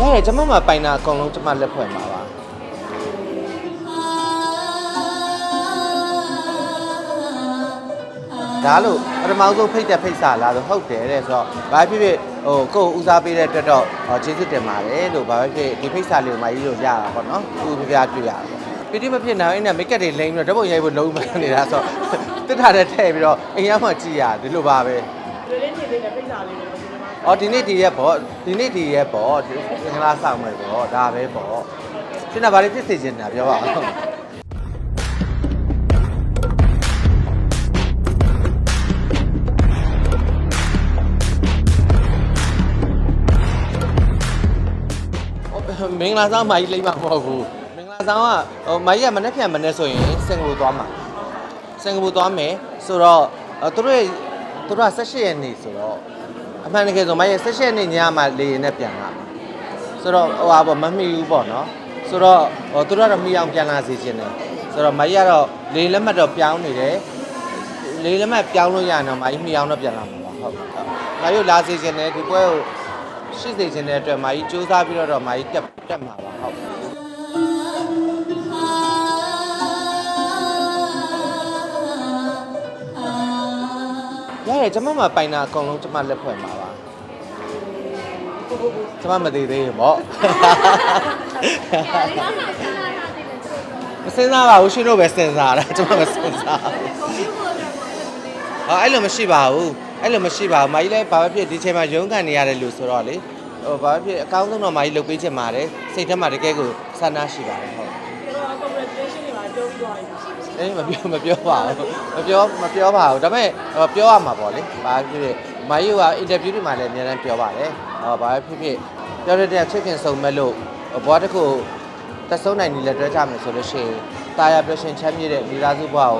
ရဲကျွန်မမပိုင်တာအကုန်လုံးကျွန်မလက်ဖွဲ့မှာပါဒါလို့ပထမဆုံးဖိတ်တဲ့ဖိတ်စာလားဆိုဟုတ်တယ်တဲ့ဆိုတော့ဘာဖြစ်ဖြစ်ဟိုကိုယ်ဦးစားပေးတဲ့အတွက်တော့ဟောကျေးဇူးတင်ပါတယ်လို့ဘာဖြစ်ဖြစ်ဒီဖိတ်စာလေးကိုမကြီးလို့ရတာပေါ့နော်သူပြပြတွေ့ရတာပေါ့ပီတိမဖြစ်နိုင်အဲ့နဲ့မိတ်ကပ်တွေလိမ့်ပြီးတော့ဓာတ်ပုံရိုက်ဖို့လုံးမနေတာဆိုတော့တစ်ထားတဲ့ထည့်ပြီးတော့အိမ်ရောက်မှကြည့်ရဒီလိုပါပဲဒီလေးနေလေးနဲ့ဖိတ်စာလေးတွေတော့ဒီမှာ။ အော်ဒီနေ့ဒီရက်ပေါ့ဒီနေ့ဒီရက်ပေါ့ဒီငင်္ဂလာဆောင်မယ်ပေါ့ဒါပဲပေါ့။ရှင်းတာဗာလေးဖြစ်စေချင်တာပြောပါဦး။မင်္ဂလာဆောင်မကြီးလိမ့်မှာမဟုတ်ဘူး။မင်္ဂလာဆောင်ကဟိုမကြီးကမနေ့ပြန်မနေ့ဆိုရင်စင်ကာပူသွားမှာ။စင်ကာပူသွားမယ်ဆိုတော့အဲသူတို့ရဲ့သူတို့က18ရက်နေ့ဆိုတော့ အမှန်တကယ်ဆိုမကြီး18ရက်နေ့ညမှာလေရင်နဲ့ပြန်လာမှာဆိုတော့ဟိုဟာပေါ့မမီဘူးပေါ့နော်ဆိုတော့ဟိုသူတို့ကတော့မီအောင်ပြန်လာစေချင်တယ်ဆိုတော့မကြီးကတော့လေလက်မှတ်တော့ပြောင်းနေတယ်လေလက်မှတ်ပြောင်းလို့ရရင်တော့မကြီးမီအောင်တော့ပြန်လာမှာပါဟုတ်မကြီးလာစေချင်တယ်ဒီပွဲကိုရှိစေချင်တဲ့အတွက်မကြီးစူးစမ်းပြီးတော့မကြီးတက်တက်မှာပါ တ်ရဲကျွန်မမပိုင်တာအကုန်လုံးကျွန်မလက်ဖွဲ့မှာပါကျွန်မမသေးသေးဘူးပေါ့မစင်စားပါဘူးရှင်တို့ပဲစင်စားတာကျွန်မမစင်စားဘူးဟာအဲ့လိုမရှိပါဘူးအဲ့လိုမရှိပါဘူးမာကြီးလည်းဘာပဲဖြစ်ဒီချိန်မှာရုန်းကန်နေရတယ်လို့ဆိုတော့လေဟိုဘာပဲဖြစ်အကောင်းဆုံးတော့မာကြီးလုပ်ပေးချင်ပါတယ်စိတ်ထဲမှာတကယ်ကိုဆန္ဒရှိပါတယ်ဟုတ်ကျွန်တော် congratulation တွေပါပြောပြီးသွားပြီ အေးမပြောမပြောပါဘူးမပြောမပြောပါဘူးဒါပေမဲ့ဟိုပြောရမှာပေါ့လေဘာဖြစ်ဖြစ်မိုင်းယူကအင်တာဗျူးတွေမှာလည်းအများအားပြောပါတယ်ဟောဘာဖြစ်ဖြစ်ပြောတဲ့တဲ့ချစ်ခင်ဆုံးမဲ့လို့ဘွားတစ်ခုသက်ဆုံးနိုင်နေလဲတွဲကြမယ်ဆိုလို့ရှိရင်တာယာပျော်ရွှင်ချမ်းမြေ့တဲ့မိသားစုဘဝကို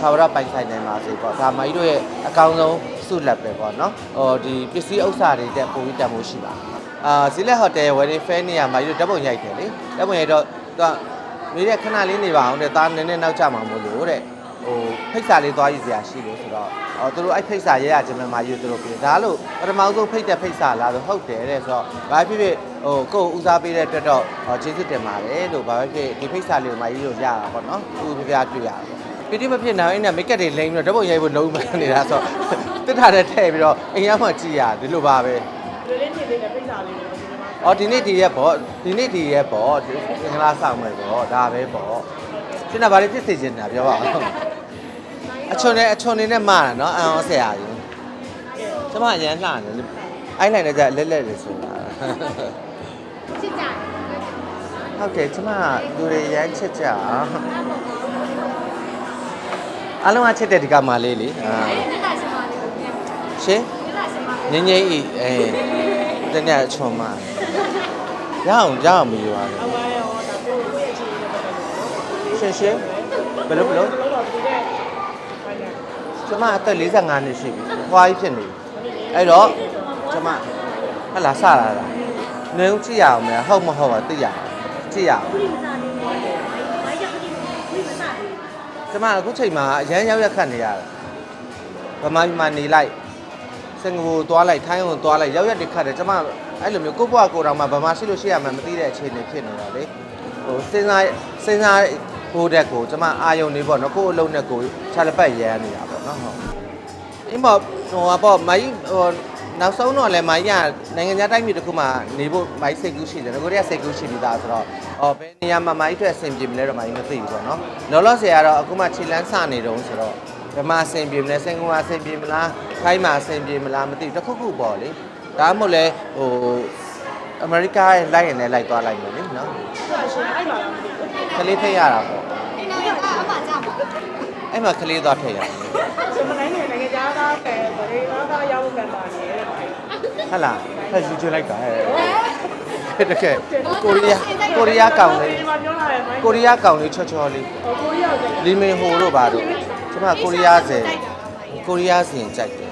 ခါဝရပိုင်ဆိုင်နိုင်ပါစေပေါ့ဒါမိုင်းတို့ရဲ့အကောင်းဆုံးဆုလက်ပဲပေါ့နော်ဟိုဒီပစ္စည်းဥစ္စာတွေတက်ပုံပြီးတတ်မှုရှိပါတယ်အာဇီလက်ဟိုတယ်ဝယ်နေဖဲနေရမှာယူဓာတ်ပုံရိုက်တယ်လေဓာတ်ပုံရိုက်တော့သူက မေးတဲ့ခဏလေးနေပါအောင်တဲ့သားနည်းနည်းနောက်ကျမှာမို့လို့တဲ့ဟိုဖိတ်စာလေးသွားရည်စရာရှိလို့ဆိုတော့အော်သူတို့အဲ့ဖိတ်စာရဲရခြင်းမှာယူသူတို့ပြင်ဒါလို့ပထမဆုံးဖိတ်တဲ့ဖိတ်စာလားဆိုဟုတ်တယ်တဲ့ဆိုတော့ဘာဖြစ်ဖြစ်ဟိုကိုယ်ဦးစားပေးတဲ့အတွက်တော့ဟောကျေးဇူးတင်ပါတယ်လို့ဘာဖြစ်ဖြစ်ဒီဖိတ်စာလေးကိုမကြီးလို့ရတာပေါ့နော်သူပြပြတွေ့ရတာပေါ့ပီတိမဖြစ်နိုင်အဲ့နဲ့မိတ်ကပ်တွေလိမ့်ပြီးတော့ဓာတ်ပုံရိုက်ဖို့လုံးမနေတာဆိုတော့တစ်ထားတဲ့ထည့်ပြီးတော့အိမ်ရောက်မှကြည့်ရဒီလိုပါပဲဒီလေးနေလေးနဲ့ဖိတ်စာလေးတွေတော့ဒီမှာ အော်ဒီနေ့ဒီရက်ပေါ့ဒီနေ့ဒီရက်ပေါ့ဒီငင်္ဂလာဆောင်မယ်ပေါ့ဒါပဲပေါ့ရှင်းတာဗာလေးဖြစ်စေချင်တာပြောပါဦးအချွန်နဲ့အချွန်နေနဲ့မှားတာနော်အန်အောင်ဆရာကြီးကျမအရန်လှတယ်အိုင်းလိုက်လည်းကြလက်လက်လေးဆိုတာချစ်ကြတယ်ဟုတ်တယ်ကျမလူတွေရမ်းချစ်ကြအားလုံးကချစ်တဲ့ဒီကမာလေးလေအာအဲ့ဒါရှင်မလေးကိုပြန်ရှင်အဲ့ဒါရှင်မလေးငင်းငင်းဤအဲတကယ်အချွန်မ ရအောင်ရအောင်မယူပါဘူးအဝါရောဒါပြောလို့ရဲ့အခြေအနေနဲ့ပတ်သက်လို့ရှင်ရှင်ဘယ်လိုဘယ်လိုတော့တော့ဒီကဖိုင်နယ်ကျမအသက်45နှစ်ရှိပြီ။ဖွားကြီးဖြစ်နေပြီ။အဲ့တော့ကျမဟတ်လာစလာတာ။နေဦးကြည့်ရအောင်မလားဟုတ်မဟုတ်ပါသိရအောင်။ကြည့်ရအောင်ဒီမစားနေတယ်။ဘာကြောင့်ဒီဒီမစားနေ။ကျမအခုချိန်မှာအရန်ရောက်ရက်ခတ်နေရတာ။ဗမာပြည်မှာနေလိုက်စင်ကာပူသွားလိုက်ထိုင်းကိုသွားလိုက်ရောက်ရက်တွေခတ်တယ်ကျမ အဲ့လိုမျိုးကိုယ့်ဘဝကိုယ်တော်မှာဗမာရှိလို့ရှိရမှမသိတဲ့အခြေအနေဖြစ်နေတော့လေ။ဟိုစဉ်းစားစဉ်းစားဖို့တဲ့ကိုကျမအာယုံနေပေါ့နော်ကိုယ့်အလုံးနဲ့ကိုယ်ခြာလက်ပတ်ရမ်းနေတာပေါ့နော်ဟုတ်။အင်းပေါ့ဟိုပါပေါ့မိုင်းဟိုနောက်ဆုံးတော့လည်းမိုင်းကနိုင်ငံခြားတိုင်းပြည်တစ်ခုမှာနေဖို့မိုင်းစိတ်ကူးရှိတယ်ငါတို့ကစိတ်ကူးရှိပြီးသားဆိုတော့အော်ဘယ်နေရာမှာမိုင်းအတွက်အဆင်ပြေမလဲတော့မိုင်းမသိဘူးပေါ့နော်လောလောဆယ်ကတော့အခုမှခြေလန်းစနေတုံးဆိုတော့ဘယ်မှာအဆင်ပြေမလဲစင်ကာပူမှာအဆင်ပြေမလားခိုင်းမှာအဆင်ပြေမလားမသိဘူးတစ်ခုခုပေါ့လေ ဒါမှမဟုတ်လဲဟိုအမေရိကရဲ့လိုက်ရင်လည်းလိုက်သွားလိုက်မယ်လေနော်အဲ့ဒါရှင်အဲ့ပါလားမသိဘူးကလေးထိတ်ရတာပေါ့။ဒီနောက်ရကအမကြောက်ပါအဲ့မှာကလေးသွားထိတ်ရတယ်စမနိုင်နေနိုင်ငံသားကကဲဗရေသားကရောက်ဖို့ကန်ပါနေတယ်ဗျာဟဟလားဖက်ယူချလိုက်တာဟဲ့တကယ်ကိုရီးယားကိုရီးယားကောင်လေးဒီမှာပြောလာတယ်မိုင်းကိုရီးယားကောင်လေးချောချောလေးကိုရီးယားကိုလီမင်ဟိုတို့ပါတို့ကျမကိုရီးယားစင်ကိုရီးယားစင်ကြိုက်တယ်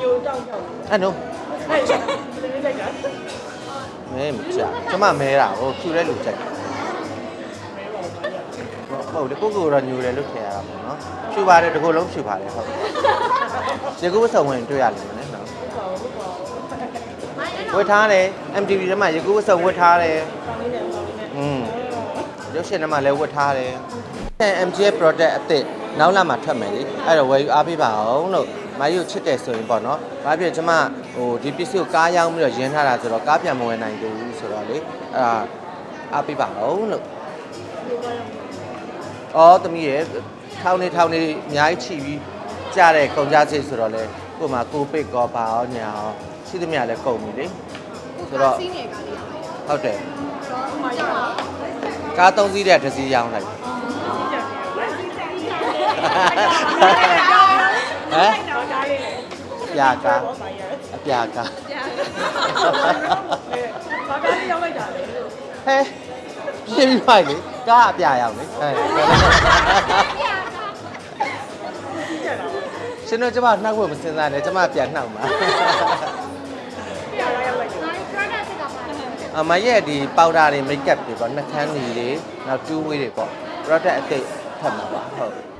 ညိုတောက်တောက်အဲ့နော်အဲ့ဒါလေးလိုက်တာ မဲမကြကျမမဲတာဟိုဖြူတဲ့လူကြိုက်တယ်ဟုတ်တယ်ကိုကိုတော့ညူတယ်လို့ထင်ရတာပေါ့နော်ဖြူပါတယ်တကူလုံးဖြူပါတယ်ဟုတ်ရေကူးဆောင်ဝင်တွေ့ရလိမ့်မယ်နော်။မိုင်းအဲ့ဝတ်ထားတယ် MTV ထဲမှာရေကူးအစုံဝတ်ထားတယ်ကောင်းလေးနဲ့ကောင်းလေးနဲ့อืมရုပ်ရှင်ထဲမှာလည်းဝတ်ထားတယ် MGF product အစ်စ်နောက်လာမှာထွက်မယ်လေအဲ့တော့ဝယ်ယူအားပေးပါအောင်လို့ မာယူချစ်တယ်ဆိုရင်ပေါ့နော်ဘာဖြစ်ကျမဟိုဒီပစ္စည်းကိုကားရောက်ပြီးတော့ရင်းထားတာဆိုတော့ကားပြန်မဝယ်နိုင်သေးဘူးဆိုတော့လေအဲ့ဒါအားပေးပါအောင်လို့အော်သမီးရဲ့ထောင်းနေထောင်းနေအများကြီးချီပြီးကြားတဲ့ကုန်ကြစိတ်ဆိုတော့လေကို့မှာကိုပိတ်ကောပါအောင်ညာအောင်ရှိသမျှလည်းကုန်ပြီလေဆိုတော့စီးနေကလေးဟုတ်တယ်တော့မှရအောင်ကားသုံးစီးတဲ့တစ်စီးရောင်းလိုက်ဟမ်တော့ကားလေးနဲ့ ပြာကားဘောဆိုင်ရဲ့အပြာကားဘာကားလေးရောက်လိုက်တာလဲဟဲပြေးပြီးပါလေကားအပြာရောက်လေဟဲကြီးကြတာရှင်တို့ကျမနှောက်ဖို့မစင်စားနဲ့ကျမပြန်နှောက်ပါပြာရောက်လိုက်တယ်ဒါ product စစ်တာပါလဲအမရဲ့ဒီပေါဒါတွေမိတ်ကပ်တွေပေါ့နှာခမ်းတွေတွေနောက်တူးဝေးတွေပေါ့ product အသိထပ်မှာပါဟုတ်